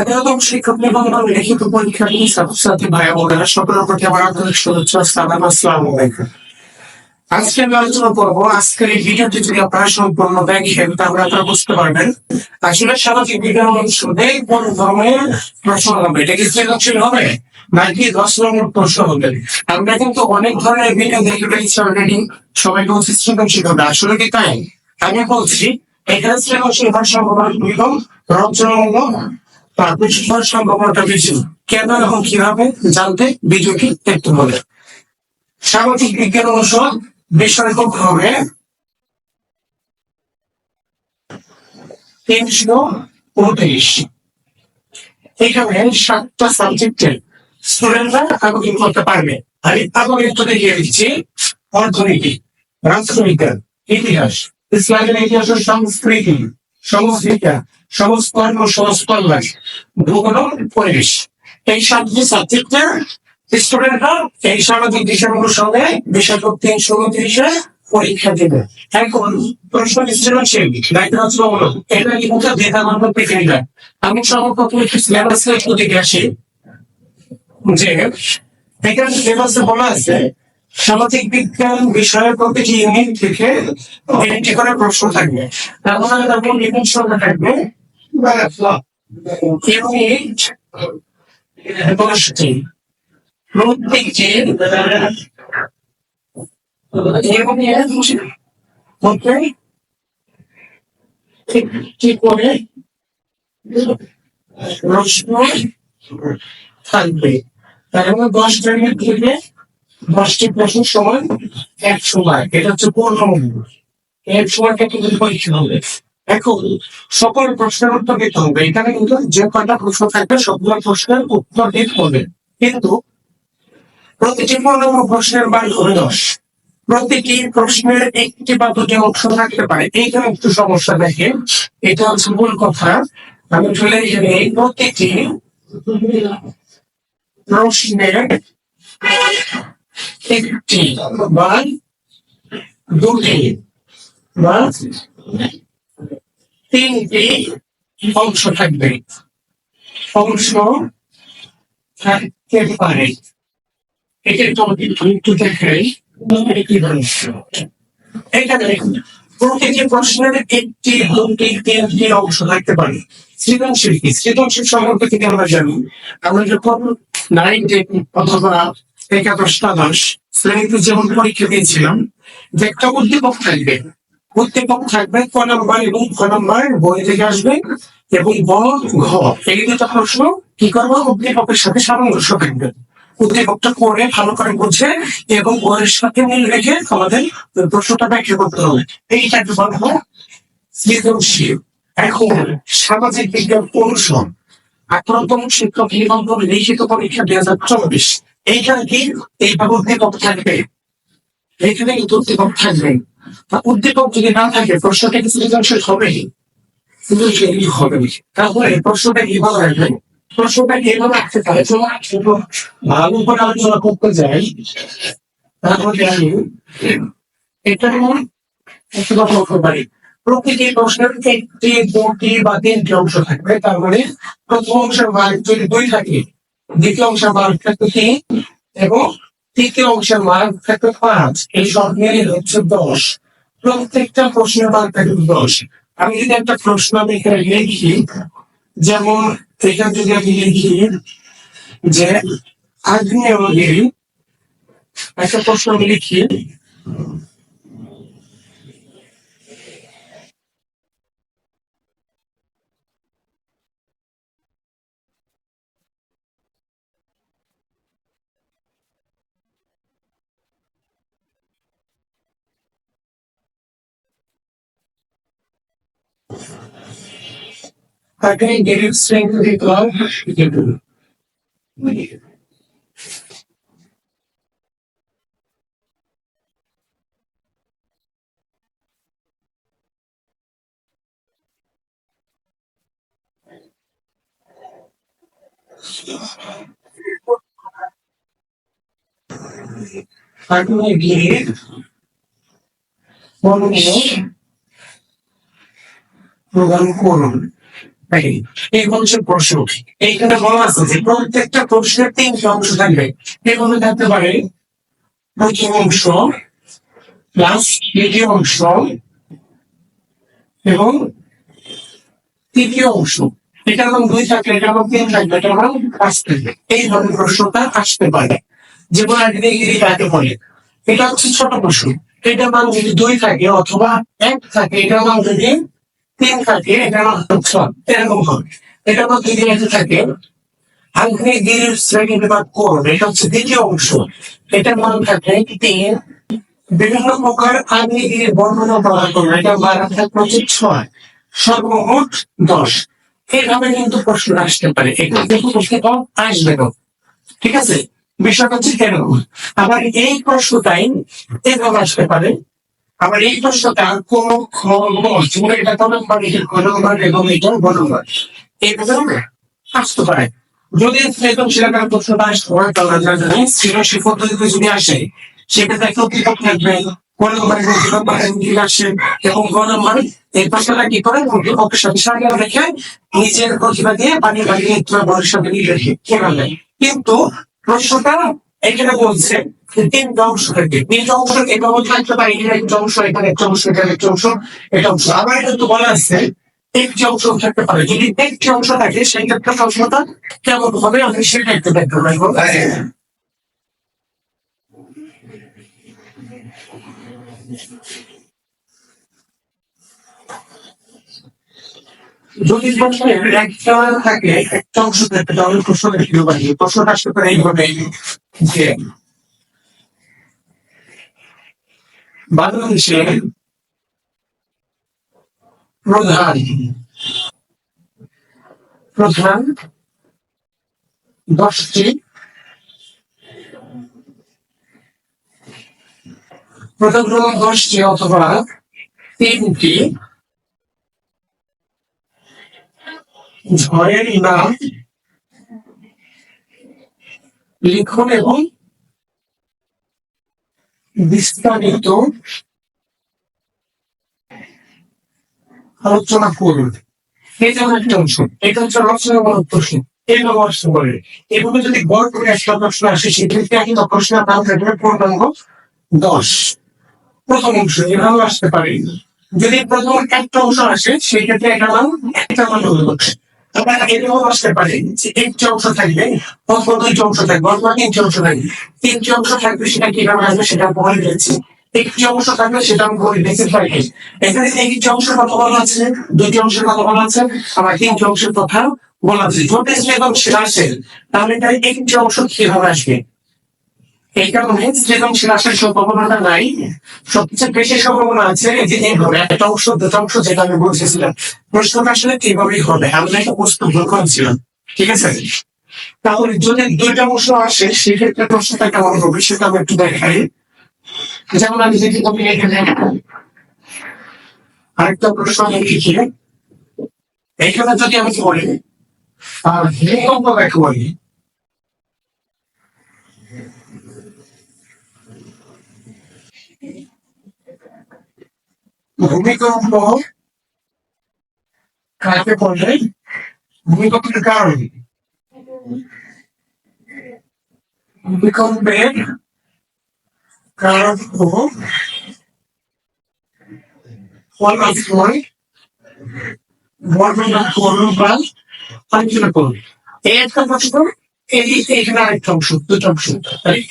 এগারোতম শিক্ষক নিবন্ধন লিখিত পরীক্ষার্থী ছাত্রছাত্রী ভাই বোনেরা সকলের প্রতি আমার আন্তরিক শুভেচ্ছা সালাম। আসসালামু আলাইকুম। আজকে আমি আলোচনা করব, আজকের এই ভিডিওটি যদি আপনারা সম্পূর্ণ দেখেন, তাহলে আপনারা বুঝতে পারবেন, আসলে সামাজিক বিজ্ঞান অনুষদে কোন ধরনের প্রশ্ন হবে? এটা কি সৃজনশীল হবে? নাকি দশ নম্বর প্রশ্ন হবে? আমরা কিন্তু অনেক ধরনের ভিডিও দেখে ফেলেছি অলরেডি সবাই বলছে সৃজনশীল হবে। আসলে কি তাই? আমি বলছি, এখানে সৃজনশীল হওয়ার সম্ভাবনা দুই এবং রচনামূলক তারপর হওয়ার সম্ভাবনাটা বেশি। কেন এবং কীভাবে? জানতে ভিডিওটি দেখতে হবে। সামাজিক বিজ্ঞান অনুষদ বিষয় হবে। তিনশো উনত্রিশ। এখানে সাতটা সাবজেক্টের স্টুডেন্টরা আবেদন করতে পারবে। আমি আবেদন তো দেখিয়ে দিচ্ছি অর্থনীতি রাষ্ট্রবিজ্ঞান ইতিহাস, ইসলামের ইতিহাস ও সংস্কৃতি, সংস্কৃতা, সংস্করণ ও সংস্করণ, ভূগোল পরিবেশ। এই সাতটি সাবজেক্টের স্টুডেন্টরা এই সামাজিক বিষয়গুলোর সঙ্গে বিষয় তিনশো উনত্রিশে পরীক্ষা দেবে। এখন প্রশ্ন সৃজনশীল দায়িত্ব হচ্ছে হলো এটা কি কোথাও দেখা মাত্র পৃথিবীটা আমি সর্বপ্রথম একটু সিলেবাসে একটু দেখে আসি। যে এখানে সিলেবাসে বলা আছে, সামাজিক বিজ্ঞান বিষয়ের প্রতিটি ইউনিট থেকে একটি করে প্রশ্ন থাকবে। তারপরে তারপর ইউনিট সংখ্যা থাকবে। ইউনিট মধ্যে একটি করে প্রশ্ন থাকবে তার মানে দশটা ইউনিট থেকে দশটি প্রশ্ন সমান এক সময় এটা হচ্ছে পূর্ণমূল্য এক সময়টা কিন্তু পরীক্ষা হবে এখন সকল প্রশ্নের উত্তর দিতে হবে এখানে কিন্তু যে কয়টা প্রশ্ন থাকবে, সবগুলো প্রশ্নের উত্তর দিতে হবে। কিন্তু প্রতিটি পূর্ণমূল্য প্রশ্নের মান হবে দশ। প্রতিটি প্রশ্নের একটি বা দুটি অংশ থাকতে পারে। এইখানে একটু সমস্যা দেখে এটা হচ্ছে মূল কথা। আমি চলে এই প্রতিটি প্রশ্নের একটি বা দুটি বা তিনটি অংশ থাকবে। অংশ থাকতে পারে। এটা একটু দেখাই একটি অংশ এখানে প্রতিটি প্রশ্নের একটি দুটি তিনটি অংশ থাকতে পারে। সৃজনশীল কি? সৃজনশীল সম্পর্কে থেকে আমরা জানি? আমরা যখন নাইন টেন অথবা একাদশ দ্বাদশ শ্রেণীতে যেমন পরীক্ষা দিয়েছিলাম, যে একটা উদ্দীপক থাকবে। উদ্দীপক থাকবে ক নাম্বার এবং খ নাম্বার, বই থেকে আসবে এবং ব ঘ। এই দুটো প্রশ্ন কি করব? উদ্দীপকের সাথে সামঞ্জস্য থাকবে। উদ্দীপকটা করে ভালো করে বুঝে এবং বইয়ের সাথে মিল রেখে আমাদের প্রশ্নটা ব্যাখ্যা করতে হবে। এইটাকে বলা হয় সৃজনশীল, এখন সামাজিক বিজ্ঞান অনুষদ আঠারোতম শিক্ষক নিবন্ধন লিখিত পরীক্ষা দুই হাজার চব্বিশ। এইখানে কি? এইভাবে উদ্দীপক থাকবে। এইখানে কিন্তু উদ্দীপক থাকবে। উদ্দীপক যদি না থাকে, প্রশ্নটা কি সৃজনশীল হবে সৃজনশীল হবে তাহলে প্রশ্নটা কীভাবে রাখবে প্রশ্নটা কীভাবে রাখতে পারে ভালো করে আলোচনা করতে যাই। তাহলে আমি এটা একটু কথা বলতে পারি। প্রতিটি প্রশ্নের একটি দুটি বা তিনটি অংশ থাকবে তার মানে প্রথম অংশের মার্ক যদি দুই থাকে দ্বিতীয় অংশের মার্ক থাকবে তিন এবং তৃতীয় অংশের মার্ক থাকবে পাঁচ। এই সব মিলিয়ে হচ্ছে দশ। প্রত্যেকটা প্রশ্নের মার্ক থাকবে দশ। আমি যদি একটা প্রশ্ন আমি এখানে লিখি যেমন এখান যদি আমি লিখি যে আগ্নেয়গিরি। একটা প্রশ্ন I can't get it strength God. Pardon my behavior. One minute. Program quorum. এই হচ্ছে প্রশ্ন। এইখানে বলা আছে যে প্রত্যেকটা প্রশ্নের তিনটি অংশ থাকবে। এভাবে থাকতে পারে? প্রথম অংশ প্লাস দ্বিতীয় অংশ এবং তৃতীয় অংশ। এটা এবং দুই থাকলে, এটা এবং তিন থাকবে এটা পাঁচ থাকবে এই ধরনের প্রশ্নটা আসতে পারে। যেমন আগ্নেয়গিরি কাকে বলে। এটা হচ্ছে ছোট প্রশ্ন। এটা মান যদি দুই থাকে অথবা এক থাকে এটা মান যদি তিন থাকে, এটা মান হচ্ছে এরকম হবে। এটা মান যদি এক থাকে আগ্নেয়গিরির শ্রেণি বিভাগ করুন এটা হচ্ছে দ্বিতীয় অংশ। এটার মান থাকে তিন। বিভিন্ন প্রকার আগ্নেয়গিরির বর্ণনা প্রদান করুন এটা মান থাকবে হচ্ছে ছয় সর্বমোট দশ। এইভাবে কিন্তু প্রশ্ন আসতে পারে। এখানে কিন্তু প্রশ্ন আসবে না। ঠিক আছে? বিষয়টা হচ্ছে কেন আবার এই প্রশ্নটাই এভাবে আসতে পারে। আবার এই প্রশ্নটা কোন এটা কোন নম্বর এবং এটা গ নম্বর এইভাবে আসতে পারে। যদি সৃজনশীলতার প্রশ্নটা আসতে হয় তাহলে আমরা জানি সৃজনশীল পদ্ধতিতে যদি আসে, সেক্ষেত্রে একটা এবং এই প্রশ্নটা কি করে? রেখে নিজের প্রতিভা দিয়ে বানিয়ে তোমার বড়ের সাথে রেখে কিন্তু প্রশ্নটা এখানে বলছে যে তিনটা অংশ থাকে তিনটা অংশ এভাবে থাকতে পারে এখানে একটা অংশ এখানে একটা অংশ এখানে একটা অংশ, এটা অংশ। আবার এটা তো বলা আছে একটি অংশ থাকতে পারে। যদি একটি অংশ থাকে, সেই ক্ষেত্রে প্রশ্নটা কেমন হবে? আমি সেটা একটু ব্যাখ্যা করব যদি একটা থাকে, একটা অংশ থাকে তাহলে প্রশ্ন প্রশ্নটা আসতে পারে এইভাবে যে বাংলাদেশের প্রধান প্রধান দশটি প্রধান দশটি অথবা তিনটি ঝড়ের নাম লিখুন এবং বিস্তারিত আলোচনা করুন। যেমন একটা অংশ, এটা হচ্ছে রচনামূলক প্রশ্ন। এইভাবে আসতে পারে এভাবে যদি গড় করে একটা প্রশ্ন আসে, সেক্ষেত্রে কিন্তু প্রশ্নের নাম থাকবে পূর্ণাঙ্গ দশ। প্রথম অংশ, এভাবে আসতে পারে। যদি প্রথম একটা অংশ আসে সেই ক্ষেত্রে একটা নাম একটা মান হতে আবার এটাও আসতে পারে যে একটি অংশ থাকবে, অথবা দুইটি অংশ থাকবে, অথবা তিনটি অংশ থাকবে। তিনটি অংশ থাকবে সেটা কীভাবে আসবে সেটা বলে দিয়েছি একটি অংশ থাকলে সেটা আমি বলি দিয়েছি থাকে এখানে একটি অংশের কথা বলা আছে, দুইটি অংশের কথা বলা আছে, আবার তিনটি অংশের কথা বলা আছে। যদি এবং সেটা আসে, তাহলে তার একটি অংশ কীভাবে আসবে? এই কারণে সৃজনশীল আসার সম্ভাবনাটা নাই সবচেয়ে বেশি সম্ভাবনা আছে যে এইভাবে একটা অংশ, দুটো অংশ যেটা আমি বলতেছিলাম। প্রশ্নটা আসলে এইভাবেই হবে? আমরা একটা প্রশ্ন ভুল করেছিলাম, ঠিক আছে? তাহলে যদি দুইটা অংশ আসে, সেক্ষেত্রে প্রশ্নটা কেমন হবে সেটা আমি একটু দেখাই। যেমন আমি যদি তুমি এখানে আরেকটা প্রশ্ন আমি লিখি। এখানে যদি আমি বলি আর ভূমিকম্প কাকে বলি ভূমিকম্প কাকে বলে? ভূমিকম্পের কারণ ভূমিকম্পের কারণ হলো ফলাফল বর্ণনা করুন বা আলোচনা করুন একটা প্রশ্ন এই এখানে আরেকটা অংশ, দুটো অংশ।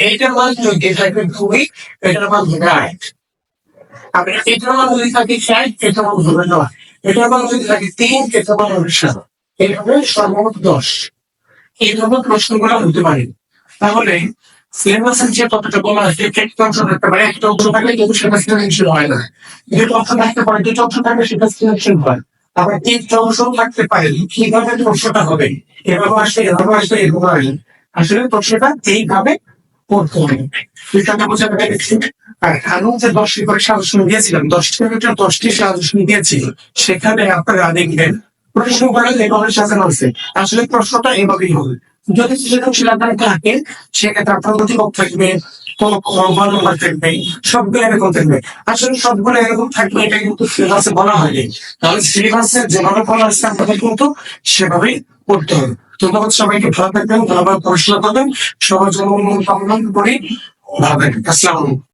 এইটার মান যদি থাকবে দুই এটার মান আট আর এটার মান যদি থাকে ষাট এটার মান হবে নয় এটার মান যদি থাকে তিন এটার মান হবে সাত এইভাবে সর্বমোট দশ। এইভাবে প্রশ্নগুলো হতে পারে। তাহলে সিলেবাসের যে কথাটা বলা আছে একটা অংশ থাকতে পারে, একটা অংশ থাকলে কিন্তু সেটা সৃজনশীল হয় না। দুটো অংশ থাকতে পারে, দুটো অংশ থাকলে সেটা সৃজনশীল হয়। আবার তিনটা অংশ থাকতে পারে, কীভাবে প্রশ্নটা হবে? এভাবে আসবে এভাবে আসবে এভাবে আসবে। আসলে প্রশ্নটা এইভাবে করতে হবে আর যে দশটি সেখানে আপনারা দেখবেন প্রশ্নগুলো এভাবে সাজানো আসলে প্রশ্নটা এভাবেই হবে। যদি থাকে, সেক্ষেত্রে আপনার থাকবে সবগুলো এরকম থাকবে। আসলে সবগুলো এরকম থাকবে, এটা কিন্তু সিলেবাসে বলা হয়নি। তাহলে সিলেবাসে যেভাবে বলা হচ্ছে আপনাদের কিন্তু সেভাবেই করতে হবে। ধন্যবাদ সবাইকে ভালো থাকবেন ভালোভাবে পড়াশোনা করবেন সবার জন্য কামনা করি ভালো থাকবেন আসসালামু